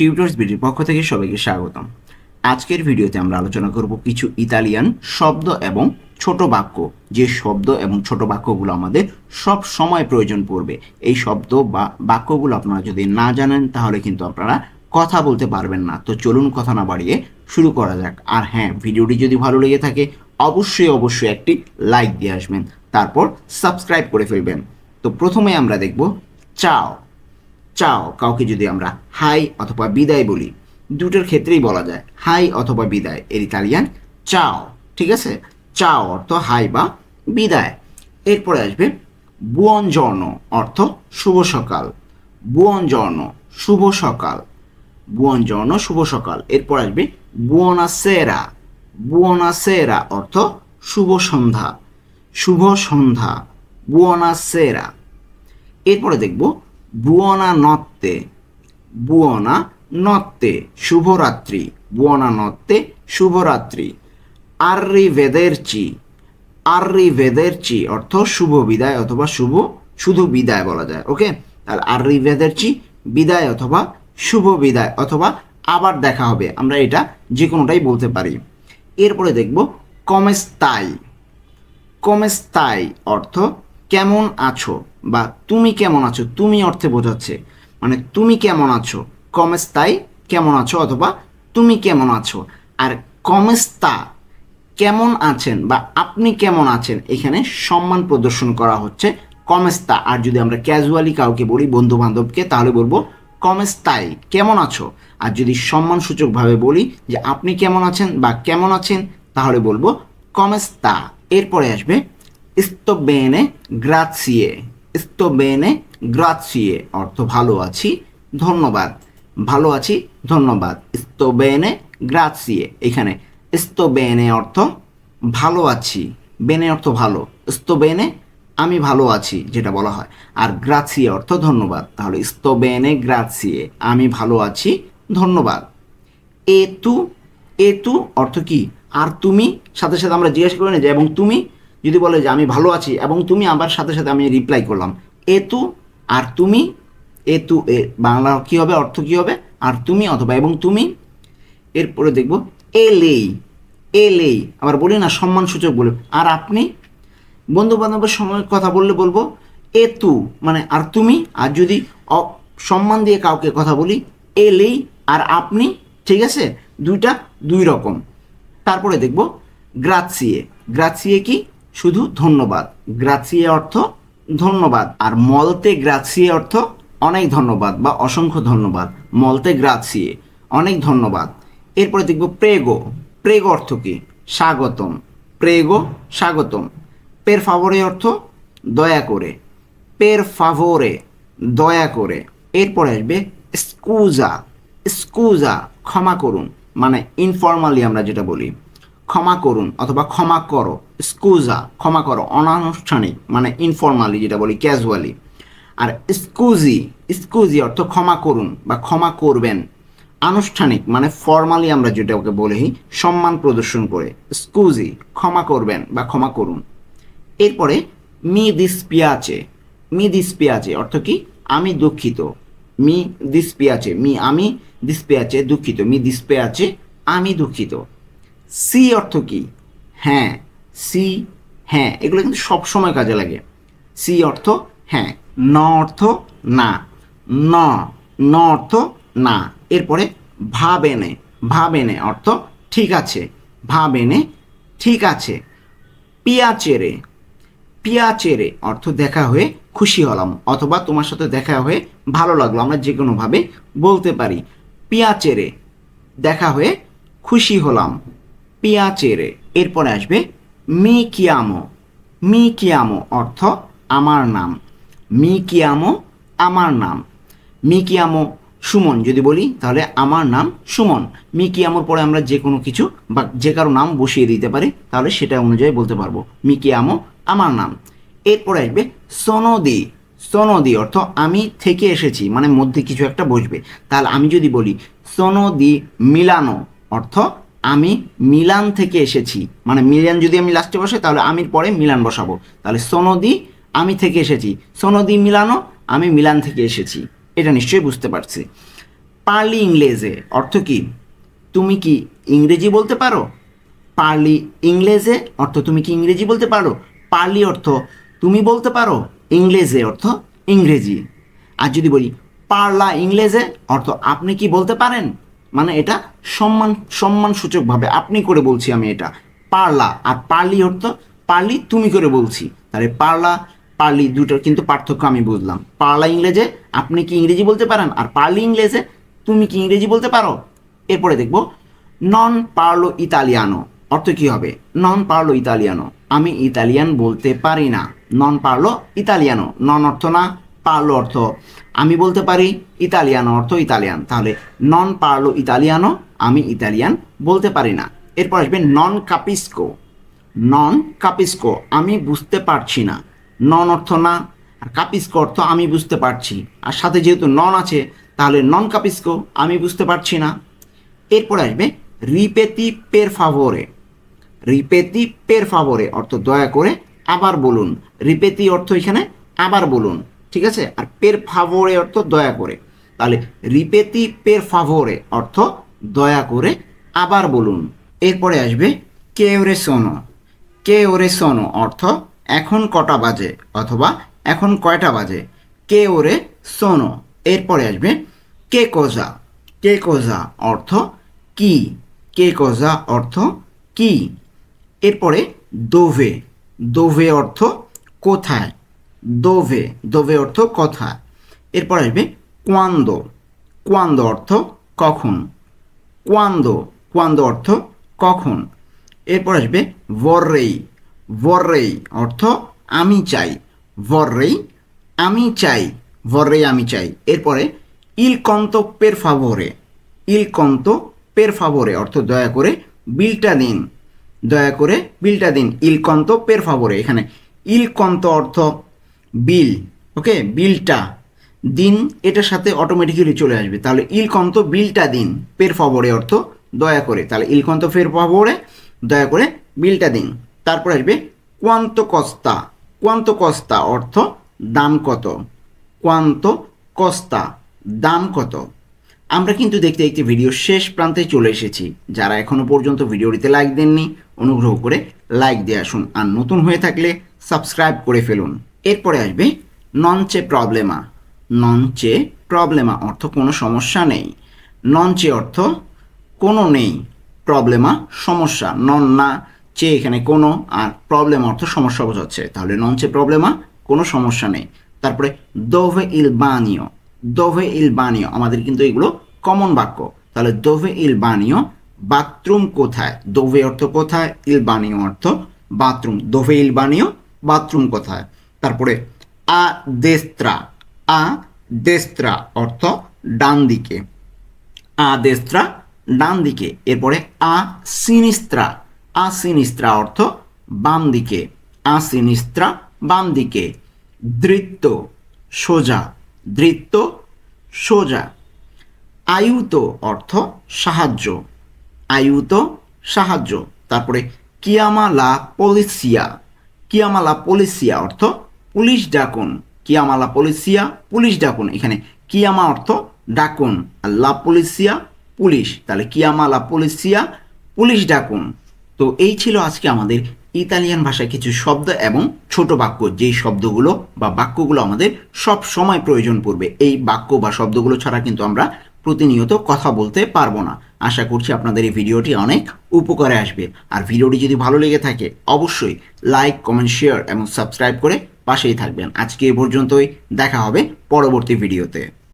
Tutors বিডির পক্ষ থেকে সবাইকে স্বাগতম। আজকের ভিডিওতে আমরা আলোচনা করব কিছু ইতালিয়ান শব্দ এবং ছোট বাক্য। যে শব্দ এবং ছোট বাক্যগুলো আমাদের সব সময় প্রয়োজন পড়বে। এই শব্দ বা বাক্যগুলো আপনারা যদি না জানেন, তাহলে কিন্তু আপনারা কথা বলতে পারবেন না। তো চলুন কথা না বাড়িয়ে শুরু করা যাক। আর হ্যাঁ ভিডিওটি যদি ভালো লেগে থাকে, অবশ্যই অবশ্যই একটি লাইক দিয়ে আসবেন। তারপর সাবস্ক্রাইব করে ফেলবেন। তো প্রথমে আমরা দেখব চাও। চাও কাউকে যদি আমরা হাই অথবা বিদায় বলি, দুটোর ক্ষেত্রেই বলা যায়, হাই অথবা বিদায়। এর ইতালিয়ান চাও, ঠিক আছে? চাও অর্থ হাই বা বিদায়। এরপরে আসবে বুয়ন জর্ণ অর্থ শুভ সকাল। বুয়ন জর্ণ শুভ সকাল। বুয়ন জর্ণ শুভ সকাল। এরপর আসবে বুয়না সেরা। বুয়না সেরা, অর্থ শুভ সন্ধ্যা। শুভ সন্ধ্যা, বুয়না সেরা। এরপরে দেখব বুয়না নত্তে বুয়না নত্তে, শুভরাত্রি, বুয়না নত্তে, শুভরাত্রি। আর্রি ভেদেরচি আর্রি ভেদেরচি অর্থ শুভ বিদায় অথবা শুভ, শুধু বিদায় বলা যায়, ওকে? তাহলে আর্রি ভেদেরচি বিদায় অথবা শুভ বিদায় অথবা আবার দেখা হবে, আমরা এটা যে কোনোটাই বলতে পারি। এরপরে দেখব কমেস্তাই। কমেস্তাই অর্থ কেমন আছো? বা তুমি কেমন আছো? তুমি অর্থে বোঝাচ্ছে। মানে তুমি কেমন আছো? কমেস্তাই কেমন আছো অথবা তুমি কেমন আছো? আর কমেস্তা কেমন আছেন বা আপনি কেমন আছেন? এখানে সম্মান প্রদর্শন করা হচ্ছে কমেস্তা আর যদি আমরা ক্যাজুয়ালি কাউকে বলি বন্ধু বান্ধবকে তাহলে বলব কমেস্তাই কেমন আছো? আর যদি সম্মানসূচকভাবে বলি যে আপনি কেমন আছেন বা কেমন আছেন, তাহলে বলব কমেস্তা এরপরে আসবে sto bene grazie sto bene grazie অর্থ ভালো আছি, ধন্যবাদ। ভালো আছি, ধন্যবাদ। sto bene grazie এখানে sto bene অর্থ ভালো আছি। বেনে অর্থ ভালো। sto bene আমি ভালো আছি, যেটা বলা হয়। আর গ্রাসিয়ে অর্থ ধন্যবাদ। তাহলে sto bene grazie আমি ভালো আছি, ধন্যবাদ। এ তু এ তু অর্থ কি? আর তুমি, সাথে সাথে আমরা জিজ্ঞাসা করি না যে, এবং তুমি যদি বলে যে আমি ভালো আছি এবং তুমি আবার সাথে সাথে আমি রিপ্লাই করলাম, এ তু আর তুমি, এ তু, এ বাংলা কি হবে, অর্থ কি হবে, আর তুমি অথবা এবং তুমি, এরপরে দেখব এলেই এলেই আবার বলি না সম্মানসূচক বলে, আর আপনি বন্ধু বান্ধবের সময় কথা বললে বলব, এ তু মানে আর তুমি, আর যদি সম্মান দিয়ে কাউকে কথা বলি এলেই আর আপনি, ঠিক আছে, দুইটা দুই রকম। তারপরে দেখব গ্রাছিয়ে গ্রাছিয়ে কি? শুধু ধন্যবাদ। গ্রাছিয়ে অর্থ ধন্যবাদ। আর মলতে গ্রাছিয়ে অর্থ অনেক ধন্যবাদ বা অসংখ্য ধন্যবাদ। মলতে গ্রাছিয়ে অনেক ধন্যবাদ। এরপরে দেখব প্রেগো। প্রেগো অর্থ কি? স্বাগতম। প্রেগো, স্বাগতম। পের ফাভরে অর্থ দয়া করে। পের ফাভোরে দয়া করে। এরপরে আসবে স্কুজা স্কুজা ক্ষমা করুন। মানে ইনফর্মালি আমরা যেটা বলি, ক্ষমা করুন অথবা ক্ষমা করো। স্কুজা ক্ষমা করো, অনানুষ্ঠানিক মানে ইনফর্মালি যেটা বলি ক্যাজুয়ালি আর স্কুজি স্কুজি অর্থ ক্ষমা করুন বা ক্ষমা করবেন। আনুষ্ঠানিক মানে ফর্মালি আমরা যেটা ওকে বলি, সম্মান প্রদর্শন করে। স্কুজি ক্ষমা করবেন বা ক্ষমা করুন। এরপরে, মি দিসপিয়াচে মি দিসপিয়াচে অর্থ কি? আমি দুঃখিত। মি দিসপিয়াচে মি আমি দিস পেয়াচে দুঃখিত, মি দিসপিয়াচে আমি দুঃখিত। সি অর্থ কি? হ্যাঁ সি হ্যাঁ এগুলো কিন্তু সব সময় কাজে লাগে। সি অর্থ হ্যাঁ ন অর্থ, না। ন ন অর্থ, না। এরপরে ভাবেনে ভাবেনে অর্থ ঠিক আছে, ভাব এনে ঠিক আছে। পিয়াচেরে পিয়াচেরে অর্থ দেখা হয়ে খুশি হলাম, অথবা তোমার সাথে দেখা হয়ে ভালো লাগল, আমরা যে কোনোভাবে বলতে পারি। পিয়াচেরে দেখা হয়ে খুশি হলাম পিয়াচেরে এরপরে আসবে মি কিয়ামো। মি কিয়ামো অর্থ আমার নাম। মি কিয়ামো আমার নাম। মি কিয়ামো সুমন, যদি বলি তাহলে আমার নাম সুমন। মি কিয়ামোর পরে আমরা যে কোনো কিছু বা যে কারও নাম বসিয়ে দিতে পারি, তাহলে সেটা অনুযায়ী বলতে পারব। মি কিয়ামো আমার নাম। এরপরে আসবে সোনদি। সোনদি অর্থ আমি থেকে এসেছি মানে মধ্যে কিছু একটা বসবে। তাহলে আমি যদি বলি সোনদি মিলানো অর্থ আমি মিলান থেকে এসেছি। মানে মিলান যদি আমি লাস্টে বসে তাহলে আমির পরে মিলান বসাবো। তাহলে সোনদি, আমি থেকে এসেছি। সোনদি মিলানো আমি মিলান থেকে এসেছি। এটা নিশ্চয়ই বুঝতে পারছি। পার্লি ইংরেজে অর্থ কি? তুমি কি ইংরেজি বলতে পারো? পার্লি ইংরেজে অর্থ তুমি কি ইংরেজি বলতে পারো? পার্লি অর্থ তুমি বলতে পারো? ইংরেজে অর্থ ইংরেজি। আর যদি বলি পার্লা ইংরেজে অর্থ আপনি কি বলতে পারেন? মানে এটা সম্মান সম্মান সূচকভাবে আপনি করে বলছি আমি এটা। পারলা, আর পার্লি অর্থ পার্লি তুমি করে বলছি। তাহলে পারলা, পার্লি দুটোর কিন্তু পার্থক্য আমি বুঝলাম। পারলা ইংরেজে আপনি কি ইংরেজি বলতে পারেন? আর পার্লি ইংরেজে তুমি কি ইংরেজি বলতে পারো? এরপরে দেখব। নন পার্লো ইতালিয়ানো অর্থ কি হবে? নন পার্লো ইতালিয়ানো। আমি ইতালিয়ান বলতে পারি না। নন পার্লো ইতালিয়ানো। নন অর্থ না পার্লো অর্থ আমি বলতে পারি ইতালিয়ানো অর্থ ইতালিয়ান তাহলে নন পার্লো ইতালিয়ানো আমি ইতালিয়ান বলতে পারি না এরপর আসবে নন কাপিস্কো নন কাপিস্কো আমি বুঝতে পারছি না নন অর্থ না আর কাপিস্কো অর্থ আমি বুঝতে পারছি আর সাথে যেহেতু নন আছে, তাহলে নন কাপিস্কো আমি বুঝতে পারছি না। এরপর আসবে রিপেতি পের ফাভোরে রিপেতি পের ফাভোরে অর্থ দয়া করে আবার বলুন। রিপেতি অর্থ এখানে আবার বলুন। ঠিক আছে? আর পের ফাভোরে অর্থ দয়া করে। তাহলে রিপেতি পের ফাভোরে অর্থ দয়া করে। আবার বলুন, এরপরে আসবে কে ওরে সোনো কে ওরে সোনো অর্থ এখন কটা বাজে অথবা এখন কয়টা বাজে? কে ওরে সোনো এরপরে আসবে কে কোজা। কে কোজা অর্থ কি? কে কোজা অর্থ কি? এরপরে দোভে। দোভে অর্থ কোথায়? দোভে দোভে অর্থ কথা। এরপর আসবে কোয়ান্দো। কোয়ান্দো অর্থ কখন? কোয়ান্দো কোয়ান্দো অর্থ কখন? এরপর আসবে ভররেই। ভররেই অর্থ আমি চাই। ভররেই আমি চাই। ভররেই আমি চাই। এরপরে ইল কন্ত পের ফাভোরে। ইল কন্ত পের ফাভোরে অর্থ দয়া করে বিলটা দিন। দয়া করে বিলটা দিন। ইল কন্ত পের ফাভোরে। এখানে ইল কন্ত অর্থ বিল, ওকে? বিলটা, দিন, এটার সাথে অটোমেটিক্যালি চলে আসবে। তাহলে ইলকন্ত বিলটা দিন পের ফাভোরে অর্থ দয়া করে। তাহলে ইলকন্ত ফের ফাভোরে দয়া করে বিলটা দিন। তারপর আসবে কোয়ান্ত কস্তা কোয়ান্ত কস্তা অর্থ দাম কত? কোয়ান্ত কস্তা দাম কত? আমরা কিন্তু দেখতে দেখতে ভিডিও শেষ প্রান্তে চলে এসেছি। যারা এখনও পর্যন্ত ভিডিওটিতে লাইক দেননি, অনুগ্রহ করে লাইক দিয়ে আসুন। আর নতুন হয়ে থাকলে সাবস্ক্রাইব করে ফেলুন। এরপরে আসবে ননচে প্রবলেমা ননচে প্রবলেমা অর্থ কোনো সমস্যা নেই। ননচে অর্থ কোনো নেই। প্রবলেমা সমস্যা। নন না চে এখানে কোনো আর প্রবলেম অর্থ সমস্যা বোঝাচ্ছে। তাহলে ননচে প্রবলেমা কোনো সমস্যা নেই। তারপরে দোভে ইল বানিও দোভে ইল বানিও আমাদের কিন্তু এগুলো কমন বাক্য। তাহলে দোভে ইল বানিও বাথরুম কোথায়? দোভে অর্থ কোথায়? ইল বানিও অর্থ বাথরুম দোভে ইল বানিও বাথরুম কোথায়? তারপরে আ দেস্ত্রা। আ দেস্ত্রা অর্থ ডান দিকে। আ দেস্ত্রা ডান দিকে। এরপরে আ সিনিস্ত্রা। আ সিনিস্ত্রা অর্থ বাম দিকে। আ সিনিস্ত্রা বাম দিকে। দৃত্য সোজা। দৃত্য সোজা। আয়ুত অর্থ সাহায্য। আয়ুত, সাহায্য। তারপরে কিয়ামালা পলিসিয়া কিয়ামালা পলিসিয়া অর্থ পুলিশ ডাকুন, কিয়ামালা পলিসিয়া, পুলিশ ডাকুন। এখানে কিয়ামা অর্থ ডাকুন, আর লা পলিসিয়া, পুলিশ। তাহলে কিয়ামালা পলিসিয়া, পুলিশ ডাকুন। তো এই ছিল আজকে আমাদের ইতালিয়ান ভাষায় কিছু শব্দ এবং ছোট বাক্য। যেই শব্দগুলো বা বাক্যগুলো আমাদের সব সময় প্রয়োজন পড়বে, এই বাক্য বা শব্দগুলো ছাড়া কিন্তু আমরা প্রতিনিয়ত কথা বলতে পারব না। আশা করছি আপনাদের এই ভিডিওটি অনেক উপকারে আসবে। আর ভিডিওটি যদি ভালো লেগে থাকে, অবশ্যই লাইক, কমেন্ট, শেয়ার এবং সাবস্ক্রাইব করে পাশেই থাকবেন। আজকে এ পর্যন্তই। দেখা হবে পরবর্তী ভিডিওতে।